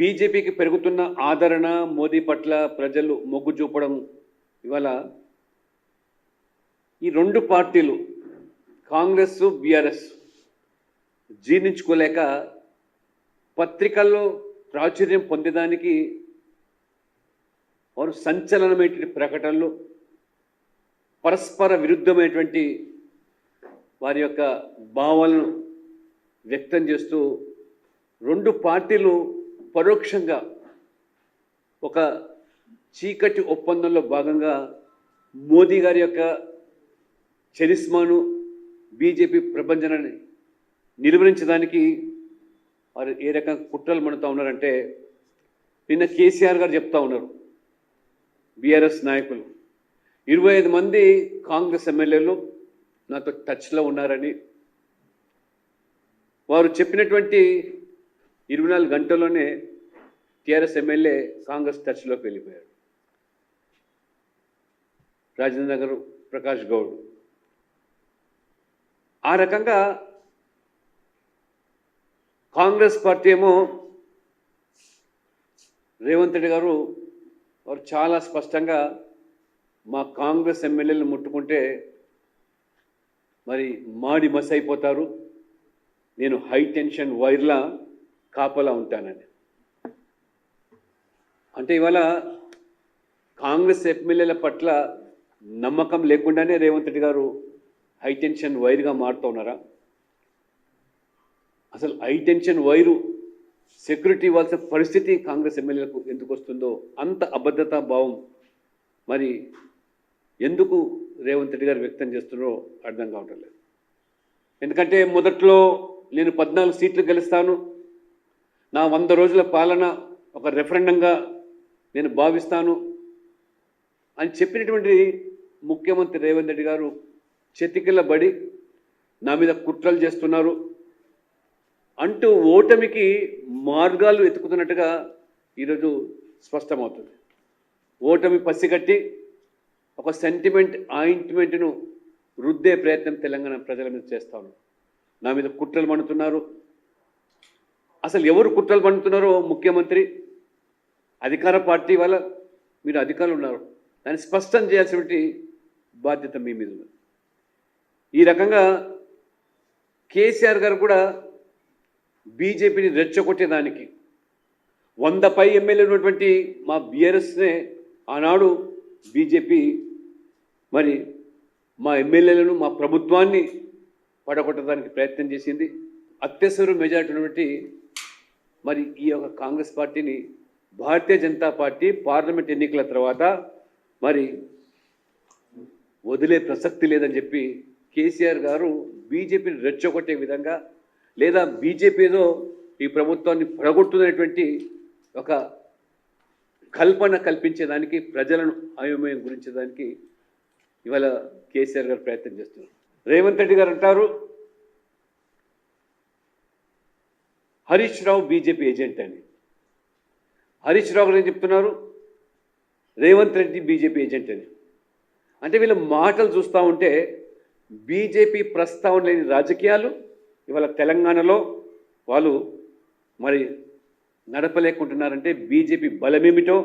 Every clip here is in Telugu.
బీజేపీకి పెరుగుతున్న ఆదరణ మోదీ పట్ల ప్రజలు మొగ్గు చూపడం ఇవాళ ఈ రెండు పార్టీలు కాంగ్రెస్ బీఆర్ఎస్ జీర్ణించుకోలేక పత్రికల్లో ప్రాచుర్యం పొందేదానికి వారు సంచలనమైనటువంటి ప్రకటనలు పరస్పర విరుద్ధమైనటువంటి వారి యొక్క భావాలను వ్యక్తం చేస్తూ రెండు పార్టీలు పరోక్షంగా ఒక చీకటి ఒప్పందంలో భాగంగా మోదీ గారి యొక్క చరిస్మాను బీజేపీ ప్రపంచాన్ని నిలువరించడానికి వారు ఏ రకంగా కుట్రలు మనుతూ ఉన్నారంటే నిన్న కేసీఆర్ గారు చెప్తా ఉన్నారు బీఆర్ఎస్ నాయకులు ఇరవై ఐదు మంది కాంగ్రెస్ ఎమ్మెల్యేలు నాతో టచ్లో ఉన్నారని. వారు చెప్పినటువంటి ఇరవై నాలుగు గంటల్లోనే టీఆర్ఎస్ ఎమ్మెల్యే కాంగ్రెస్ టచ్లోకి వెళ్ళిపోయాడు. రాజేంద్ర నగర్ ప్రకాష్ గౌడ్. ఆ రకంగా కాంగ్రెస్ పార్టీ ఏమో రేవంత్ రెడ్డి గారు వారు చాలా స్పష్టంగా మా కాంగ్రెస్ ఎమ్మెల్యేలు ముట్టుకుంటే మరి మాడి మస్ అయిపోతారు. నేను హై టెన్షన్ వైర్లా కాపలా ఉంటానని. అంటే ఇవాళ కాంగ్రెస్ ఎమ్మెల్యేల పట్ల నమ్మకం లేకుండానే రేవంత్ రెడ్డి గారు హైటెన్షన్ వైర్గా మారుతున్నారా అసలు హైటెన్షన్ వైరు సెక్యూరిటీ ఇవ్వాల్సిన పరిస్థితి కాంగ్రెస్ ఎమ్మెల్యేలకు ఎందుకు వస్తుందో అంత అభద్రతా భావం మరి ఎందుకు రేవంత్ రెడ్డి గారు వ్యక్తం చేస్తున్నారో అర్థం కావటం లేదు. ఎందుకంటే మొదట్లో నేను పద్నాలుగు సీట్లు గెలుస్తాను నా వంద రోజుల పాలన ఒక రెఫరెండంగా నేను భావిస్తాను అని చెప్పినటువంటి ముఖ్యమంత్రి రేవంత్ రెడ్డి గారు చెతికిల్లబడి నా మీద కుట్రలు చేస్తున్నారు. అంటూ ఓటమికి మార్గాలు ఎత్తుకుతున్నట్టుగా ఈరోజు స్పష్టమవుతుంది. ఓటమి పసిగట్టి ఒక సెంటిమెంట్ ఆయింట్మెంట్ను రుద్దే ప్రయత్నం తెలంగాణ ప్రజల మీద చేస్తాను నా మీద కుట్రలు మండుతున్నారు. అసలు ఎవరు కుట్రలు పండుతున్నారో ముఖ్యమంత్రి అధికార పార్టీ వల్ల మీరు అధికారులు ఉన్నారు. దాన్ని స్పష్టం చేయాల్సినటువంటి బాధ్యత మీ మీద ఉంది ఈ రకంగా కేసీఆర్ గారు కూడా బీజేపీని రెచ్చగొట్టేదానికి వంద పై ఎమ్మెల్యే ఉన్నటువంటి మా బీఆర్ఎస్నే ఆనాడు బీజేపీ మరి మా ఎమ్మెల్యేలను మా ప్రభుత్వాన్ని పడగొట్టడానికి ప్రయత్నం చేసింది. అత్యవసర మెజార్టీ ఉన్నటువంటి మరి ఈ యొక్క కాంగ్రెస్ పార్టీని భారతీయ జనతా పార్టీ పార్లమెంట్ ఎన్నికల తర్వాత మరి వదిలే ప్రసక్తి లేదని చెప్పి కేసీఆర్ గారు బీజేపీని రెచ్చగొట్టే విధంగా లేదా బీజేపీ ఏదో ఈ ప్రభుత్వాన్ని పడగొడుతుందనేటువంటి ఒక కల్పన కల్పించేదానికి ప్రజలను అయోమయం గురించేదానికి ఇవాళ కేసీఆర్ గారు ప్రయత్నం చేస్తున్నారు. రేవంత్ రెడ్డి గారు అంటారు హరీష్ రావు బీజేపీ ఏజెంట్ అని హరీష్ రావు గారు ఏం చెప్తున్నారు? రేవంత్ రెడ్డి బీజేపీ ఏజెంట్ అని అంటే వీళ్ళ మాటలు చూస్తూ ఉంటే బీజేపీ ప్రస్తావన లేని రాజకీయాలు ఇవాళ తెలంగాణలో వాళ్ళు మరి నడపలేకుంటున్నారంటే బీజేపీ బలమేమిటో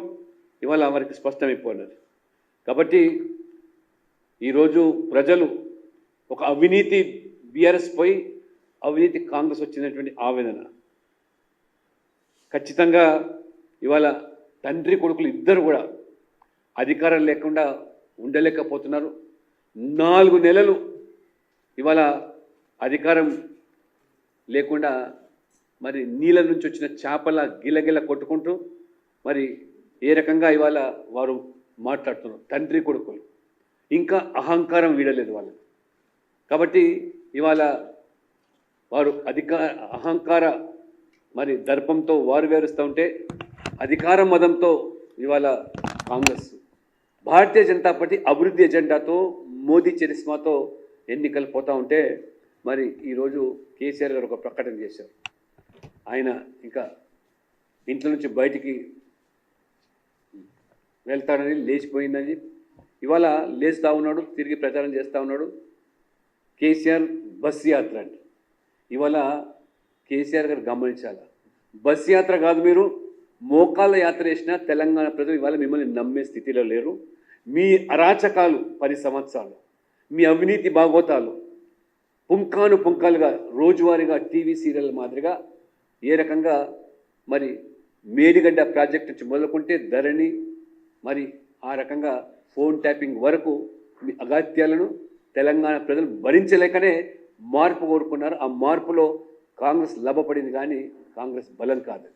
ఇవాళ వారికి స్పష్టమైపోయినది. కాబట్టి ఈరోజు ప్రజలు ఒక అవినీతి బీఆర్ఎస్ పోయి అవినీతి కాంగ్రెస్ వచ్చినటువంటి ఆవేదన. ఖచ్చితంగా ఇవాళ తండ్రి కొడుకులు ఇద్దరు కూడా అధికారం లేకుండా ఉండలేకపోతున్నారు. నాలుగు నెలలు ఇవాళ అధికారం లేకుండా మరి నీళ్ళ నుంచి వచ్చిన చేపల గిలగిల కొట్టుకుంటూ మరి ఏ రకంగా ఇవాళ వారు మాట్లాడుతున్నారు? తండ్రి కొడుకులు. ఇంకా అహంకారం వీడలేదు వాళ్ళకి. కాబట్టి ఇవాళ వారు అధికార అహంకార మరి దర్పంతో వారు వేరుస్తూ ఉంటే అధికార మదంతో ఇవాళ కాంగ్రెస్. భారతీయ జనతా పార్టీ అభివృద్ధి ఎజెండాతో మోదీ చరిస్మాతో ఎన్నికలు పోతూ ఉంటే మరి ఈరోజు కేసీఆర్ గారు ఒక ప్రకటన చేశారు. ఆయన ఇంకా ఇంట్లో నుంచి బయటికి వెళ్తాడని లేచిపోయిందని. ఇవాళ లేస్తూ ఉన్నాడు తిరిగి ప్రచారం చేస్తూ ఉన్నాడు. కేసీఆర్ బస్ యాత్ర అంటే ఇవాళ కేసీఆర్ గారు గమనించాలి? బస్ యాత్ర కాదు మీరు మోకాళ్ళ యాత్ర చేసినా తెలంగాణ ప్రజలు ఇవాళ మిమ్మల్ని నమ్మే స్థితిలో లేరు. మీ అరాచకాలు పది సంవత్సరాలు మీ అవినీతి భాగోతాలు పుంకాను పుంకాలుగా రోజువారీగా టీవీ సీరియల్ మాదిరిగా ఏ రకంగా మరి మేడిగడ్డ ప్రాజెక్ట్ నుంచి మొదలుకుంటే ధరణి మరి ఆ రకంగా ఫోన్ ట్యాపింగ్ వరకు మీ అగాత్యాలను తెలంగాణ ప్రజలు భరించలేకనే మార్పు కోరుకున్నారు. ఆ మార్పులో కాంగ్రెస్ లభపడింది కానీ కాంగ్రెస్ బలం కాదు.